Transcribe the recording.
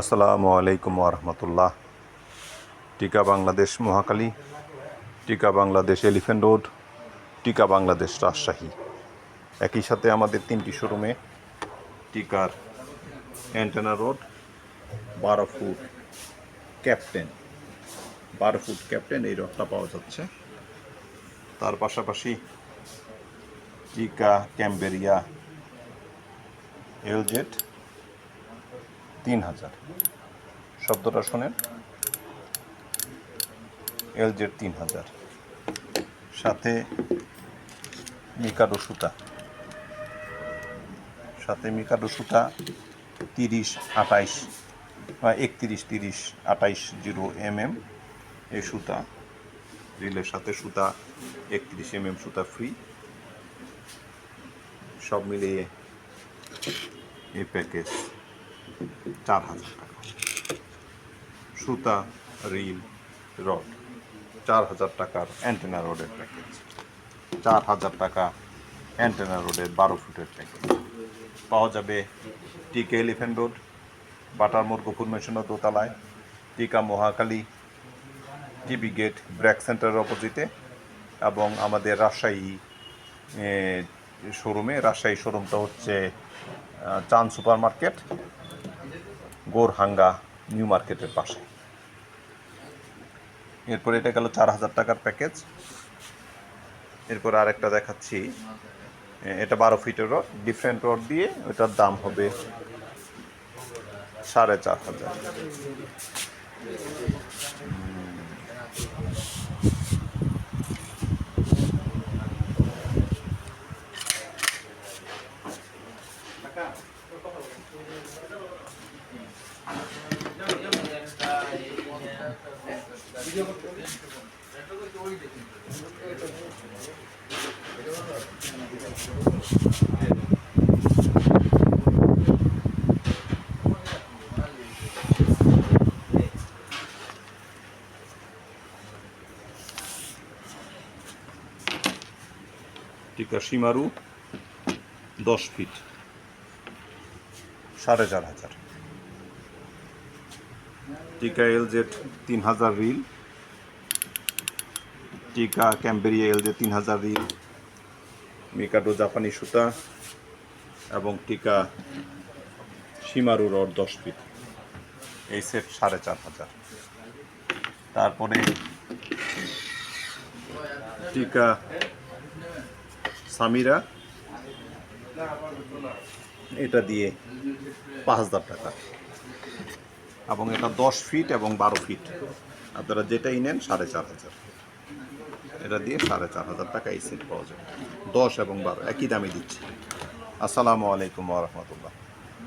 আসসালামু আলাইকুম রহমতুল্লাহ। টিকা বাংলাদেশ মহাকালী, টিকা বাংলাদেশ এলিফেন্ট রোড, টিকা বাংলাদেশ রাজশাহী। একই সাথে আমাদের তিনটি শোরুমে টিকার অ্যান্টেনা রোড, বারো ফুট ক্যাপ্টেন, বারো ফুট ক্যাপ্টেন এই রডটা পাওয়া যাচ্ছে। তার পাশাপাশি টিকা ক্যাম্বেরিয়া এলজেট তিন হাজার শব্দটা শোনেন। এলজেড তিন হাজার সাথে মিকাডো সুতা। সাথে মিকাডো সুতা তিরিশ আটাইশ বা একত্রিশ তিরিশ আটাইশ জিরো এম এম এই সুতা। রিলের সাথে সুতা, একত্রিশ এম এম সুতা ফ্রি। সব মিলিয়ে এই প্যাকেজ। চার হাজার টাকা। সুতা রিল রড চার হাজার টাকার অ্যান্টেনা রোডের প্যাকেজ। চার হাজার টাকা অ্যান্টেনা রোডের বারো ফুটের প্যাকেজ। পাওয়া যাবে টিকে এলিফেন্ট রোড, বাটার মোড় গফুর মেশনের দোতলায়, টিকা মহাকালী টিবি গেট ব্র্যাক সেন্টারের অপোজিটে এবং আমাদের রাজশাহী শোরুমে। রাজশাহী শোরুমটা হচ্ছে চাঁদ সুপার মার্কেট গোরহাঙ্গা নিউ মার্কেটের পাশে। এরপর এটা গেল চার হাজার টাকার প্যাকেজ। এরপর আরেকটা দেখাচ্ছি। এটা বারো ফিটের রড ডিফারেন্ট রড দিয়ে ওটার দাম হবে সাড়ে চার হাজার। টিকা সীমারু দশ ফিট। সাড়ে চার হাজার। টিকা এলজেড তিন হাজার রিল। টিকা, ক্যাম্বেরিয়া এলজেড তিন হাজার রিল, মিকাডো জাপানি সুতা এবং টিকা সীমারু রড দশ ফিট। এই সেট সাড়ে চার হাজার। তারপরে টিকা সামিরা, এটা দিয়ে পাঁচ হাজার টাকা। এবং এটা দশ ফিট এবং বারো ফিট। আপনারা যেটাই নেন সাড়ে চার হাজার। এটা দিয়ে সাড়ে চার হাজার টাকা এই সেট পাওয়া যাবে দশ এবং বারো, একই দামে দিচ্ছি। আসসালামু আলাইকুম রহমতুল্লাহ।